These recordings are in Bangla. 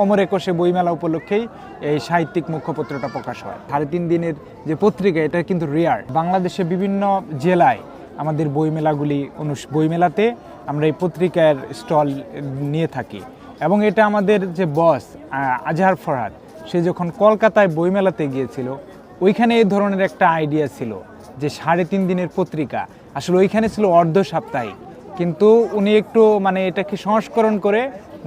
অমর একুশে বইমেলা উপলক্ষেই এই সাহিত্যিক মুখপত্রটা প্রকাশ হয়। সাড়ে তিন দিনের যে পত্রিকা, এটা কিন্তু রেয়ার। বাংলাদেশে বিভিন্ন জেলায় আমাদের বইমেলাগুলি অনুষ বইমেলাতে আমরা এই পত্রিকার স্টল নিয়ে থাকি। এবং এটা আমাদের যে বস আজহার ফরহাদ, সে যখন কলকাতায় বইমেলাতে গিয়েছিল, ওইখানে এই ধরনের একটা আইডিয়া ছিল যে সাড়ে তিন দিনের পত্রিকা। আসলে ওইখানে ছিল অর্ধ সাপ্তাহিক। কিন্তু উনি একটু মানে এটাকে সংস্করণ করে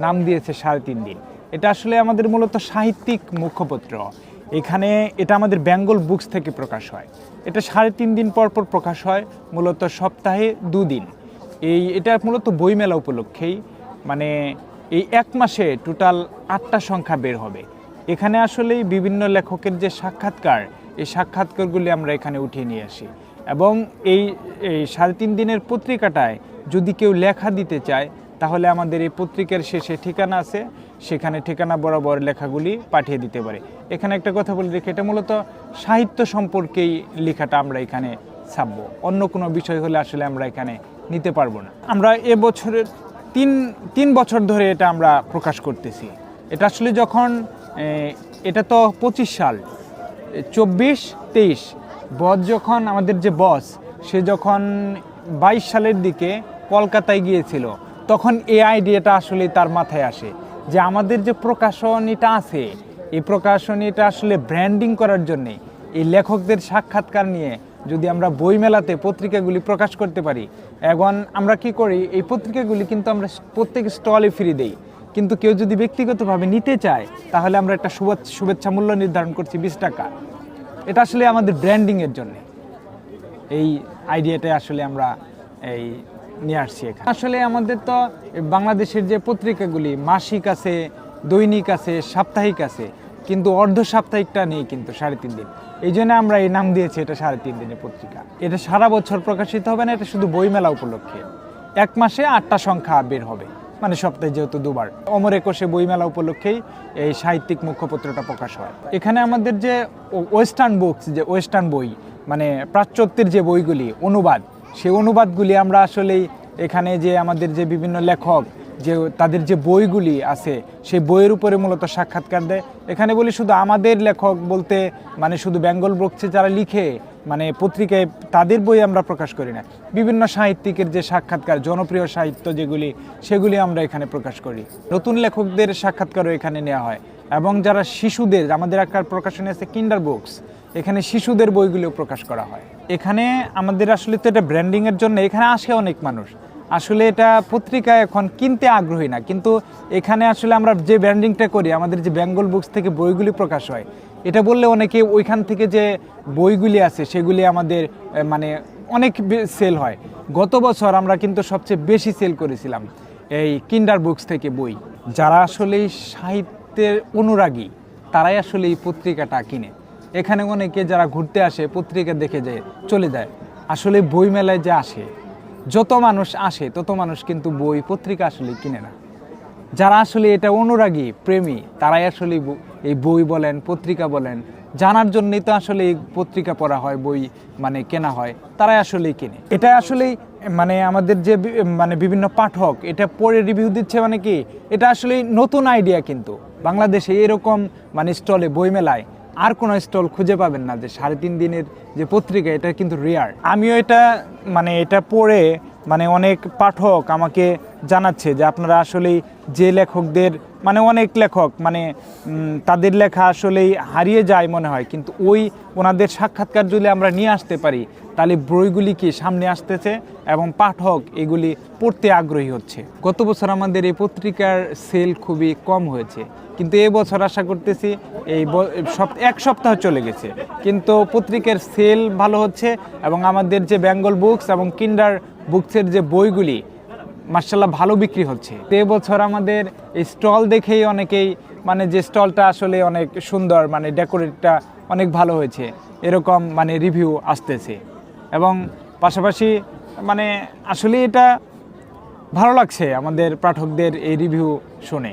নাম দিয়েছে সাড়ে তিন দিন। এটা আসলে আমাদের মূলত সাহিত্যিক মুখপত্র। এখানে এটা আমাদের বেঙ্গল বুকস থেকে প্রকাশ হয়। এটা সাড়ে তিন দিন পর পর প্রকাশ হয়, মূলত সপ্তাহে দুদিন। এই এটা মূলত বইমেলা উপলক্ষেই মানে এই এক মাসে টোটাল আটটা সংখ্যা বের হবে। এখানে আসলেই বিভিন্ন লেখকের যে সাক্ষাৎকার, এই সাক্ষাৎকারগুলি আমরা এখানে উঠিয়ে নিয়ে আসি। এবং এই এই সাড়ে তিন দিনের পত্রিকাটায় যদি কেউ লেখা দিতে চায়, তাহলে আমাদের এই পত্রিকার শেষে ঠিকানা আছে। সেখানে ঠিকানা বরাবর লেখাগুলি পাঠিয়ে দিতে পারে। এখানে একটা কথা বলে রেখে এটা মূলত সাহিত্য সম্পর্কেই লেখাটা আমরা এখানে ছাপবো। অন্য কোনো বিষয় হলে আসলে আমরা এখানে নিতে পারব না। আমরা এবছরের তিন তিন বছর ধরে এটা আমরা প্রকাশ করতেছি। এটা আসলে যখন এটা তো পঁচিশ সাল চব্বিশ, তেইশ, বস যখন আমাদের যে বস, সে যখন বাইশ সালের দিকে কলকাতায় গিয়েছিল, তখন এই আইডিয়াটা আসলে তার মাথায় আসে। যে আমাদের যে প্রকাশনীটা আছে, এই প্রকাশনীটা আসলে ব্র্যান্ডিং করার জন্যে এই লেখকদের সাক্ষাৎকার নিয়ে যদি আমরা বইমেলাতে পত্রিকাগুলি প্রকাশ করতে পারি, এখন আমরা কি করি, এই পত্রিকাগুলি কিন্তু আমরা প্রত্যেক স্টলে ফ্রি দেই। কিন্তু কেউ যদি ব্যক্তিগতভাবে নিতে চায়, তাহলে আমরা একটা শুভে- শুভেচ্ছা মূল্য নির্ধারণ করছি বিশ টাকা। এটা আসলে আমাদের ব্র্যান্ডিংয়ের জন্য। এই আইডিয়াটাই আসলে আমরা এই নিয়ে আসছি এখানে। আসলে আমাদের তো বাংলাদেশের যে পত্রিকাগুলি, মাসিক আছে, দৈনিক আছে, সাপ্তাহিক আছে, কিন্তু অর্ধ সাপ্তাহিকটা নেই কিন্তু সাড়ে তিন দিন। এই জন্য আমরা এই নাম দিয়েছি এটা সাড়ে তিন দিনের পত্রিকা। এটা সারা বছর প্রকাশিত হবে না, এটা শুধু বইমেলা উপলক্ষে। এক মাসে আটটা সংখ্যা বের হবে মানে সপ্তাহে যেহেতু দুবার। অমর একুশে বইমেলা উপলক্ষেই এই সাহিত্যিক মুখপত্রটা প্রকাশ হয়। এখানে আমাদের যে ওয়েস্টার্ন বুকস, যে ওয়েস্টার্ন বই মানে প্রাচ্যত্যের যে বইগুলি, অনুবাদ সেই অনুবাদগুলি আমরা আসলেই এখানে যে আমাদের যে বিভিন্ন লেখক, যে তাদের যে বইগুলি আছে, সেই বইয়ের উপরে মূলত সাক্ষাৎকার দেয়। এখানে বলি শুধু আমাদের লেখক বলতে মানে শুধু বেঙ্গল বক্সে যারা লিখে মানে পত্রিকায় তাদের বই আমরা প্রকাশ করি না। বিভিন্ন সাহিত্যিকের যে সাক্ষাৎকার, জনপ্রিয় সাহিত্য যেগুলি, সেগুলি আমরা এখানে প্রকাশ করি। নতুন লেখকদের সাক্ষাৎকারও এখানে নেওয়া হয়। এবং যারা শিশুদের, আমাদের একটা প্রকাশনী আছে কিন্ডার বুকস এখানে শিশুদের বইগুলো প্রকাশ করা হয়। এখানে আমাদের আসলে তো এটা ব্র্যান্ডিংয়ের জন্য, এখানে আসে অনেক মানুষ। আসলে এটা পত্রিকা এখন কিনতে আগ্রহী না, কিন্তু এখানে আসলে আমরা যে ব্র্যান্ডিংটা করি, আমাদের যে বেঙ্গল বুকস থেকে বইগুলি প্রকাশ হয়, এটা বললে অনেকে ওইখান থেকে যে বইগুলি আছে, সেগুলি আমাদের মানে অনেক সেল হয়। গত বছর আমরা কিন্তু সবচেয়ে বেশি সেল করেছিলাম এই কিন্ডার বুকস থেকে বই। যারা আসলে সাহিত্যের অনুরাগী, তারাই আসলে এই পত্রিকাটা কিনে। এখানে অনেকে যারা ঘুরতে আসে, পত্রিকা দেখে যায়, চলে যায়। আসলে বই মেলায় যে আসে, যত মানুষ আসে, তত মানুষ কিন্তু বই, পত্রিকা আসলে কিনে না। যারা আসলে এটা অনুরাগী, প্রেমী, তারাই আসলে এই বই বলেন, পত্রিকা বলেন, জানার জন্যই তো আসলে এই পত্রিকা পড়া হয়, বই মানে কেনা হয়, তারাই আসলেই কিনে। এটা আসলেই মানে আমাদের যে মানে বিভিন্ন পাঠক, এটা পড়ে রিভিউ দিচ্ছে মানে কি, এটা আসলে নতুন আইডিয়া কিন্তু। বাংলাদেশে এরকম মানে স্টলে, বইমেলায় আর কোনো স্টল খুঁজে পাবেন না যে সাড়ে তিন দিনের যে পত্রিকা, এটা কিন্তু রেয়ার আমিও এটা মানে এটা পড়ে মানে অনেক পাঠক আমাকে জানাচ্ছে যে আপনারা আসলেই যে লেখকদের মানে অনেক লেখক মানে তাদের লেখা আসলেই হারিয়ে যায় মনে হয়। কিন্তু ওই ওনাদের সাক্ষাৎকার যদি আমরা নিয়ে আসতে পারি, তাহলে বইগুলি কি সামনে আসতেছে এবং পাঠক এগুলি পড়তে আগ্রহী হচ্ছে? গত বছর আমাদের এই পত্রিকার সেল খুবই কম হয়েছে। কিন্তু এবছর আশা করতেছি এই এক সপ্তাহ চলে গেছে। কিন্তু পত্রিকার সেল ভালো হচ্ছে এবং আমাদের যে বেঙ্গল বুকস এবং কিন্ডার বুকসের যে বইগুলি মার্শাল্লাহ ভালো বিক্রি হচ্ছে। তে বছর আমাদের এই স্টল দেখেই অনেকেই মানে যে স্টলটা আসলে অনেক সুন্দর মানে ডেকোরেটটা অনেক ভালো হয়েছে। এরকম মানে রিভিউ আসতেছে। এবং পাশাপাশি মানে আসলে এটা ভালো লাগছে আমাদের পাঠকদের এই রিভিউ শুনে।